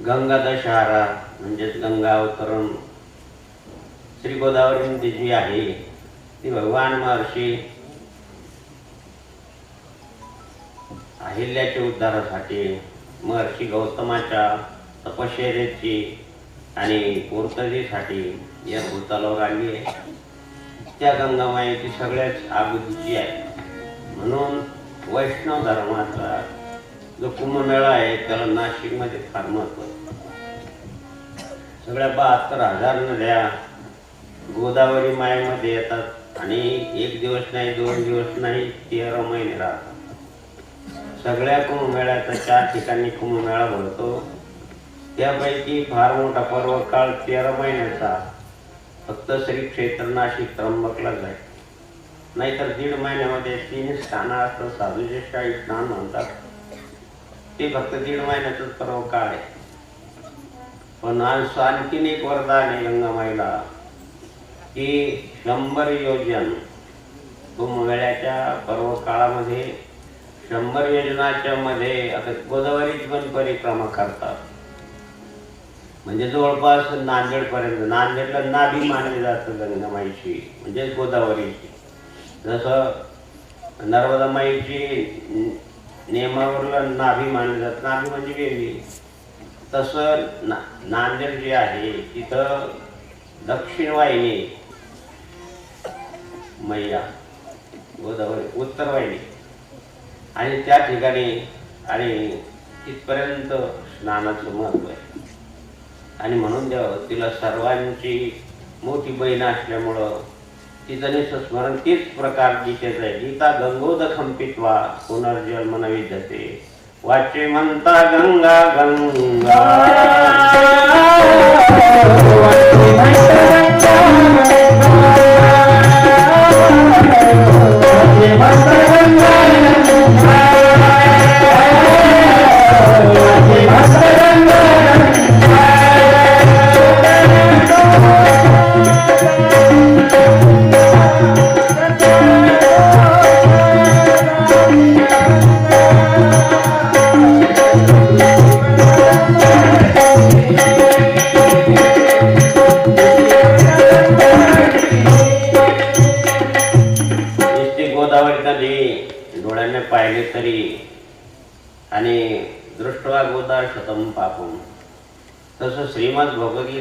गंगा दशहरा म्हणजेच गंगा अवतरण. श्री गोदावरी जी आहे ती भगवान महर्षी अहिल्याच्या उद्धारासाठी महर्षी गौतमाच्या तपश्चर्याची आणि पूर्ततेसाठी या भूतालावर आली आहे. त्या गंगामायेची सगळ्याच आगुदीची आहे. म्हणून वैष्णव धर्माचा जो कुंभमेळा आहे त्याला नाशिकमध्ये फार महत्त्व सगळ्या बहात्तर हजार नद्या गोदावरी मायामध्ये येतात आणि एक दिवस नाही दोन दिवस नाही तेरा महिने राहतात. सगळ्या कुंभमेळ्याचा चार ठिकाणी कुंभमेळा भरतो. त्यापैकी फार मोठा पर्व काळ तेरा महिन्याचा. फक्त श्री क्षेत्र नाशिक त्र्यंबकलाच जाईल नाहीतर दीड महिन्यामध्ये तीन स्थानं असतात साधूचे शाही स्नान म्हणतात. ते फक्त दीड महिन्याचाच पर्व काळ आहे पण आज आणखीन एक वरदान आहे गंगामाईला की शंभर योजन. कुंभमेळ्याच्या पर्व काळामध्ये शंभर योजनाच्या मध्ये आता गोदावरीची पण परिक्रमा करतात. म्हणजे जवळपास नांदेडपर्यंत नांदेडला नाभी मानले जातं गंगामाईची म्हणजे गोदावरीची. जसं नर्मदा माईची नियमावरला नाभी मानले जात नाभी म्हणजे वेगळी तसं ना नांदेड जे आहे तिथं दक्षिण वाहिनी मैया गोदावरी उत्तर वाहिनी. आणि त्या ठिकाणी आणि तिथपर्यंत स्नानाचं महत्त्व आहे. आणि म्हणून देव तिला सर्वांची मोठी बहीण असल्यामुळं तिचं स्मरण तीच प्रकार गीतेचं आहे गीता गंगोद खंपित्वा पुनर्जन्म नवी विद्यते वाचे म्हणता गंगा गंगा डोळ्याने पाहिले तरी आणि दृष्टवा गोदार शतम पापून. तसं श्रीमद भगवद्गीता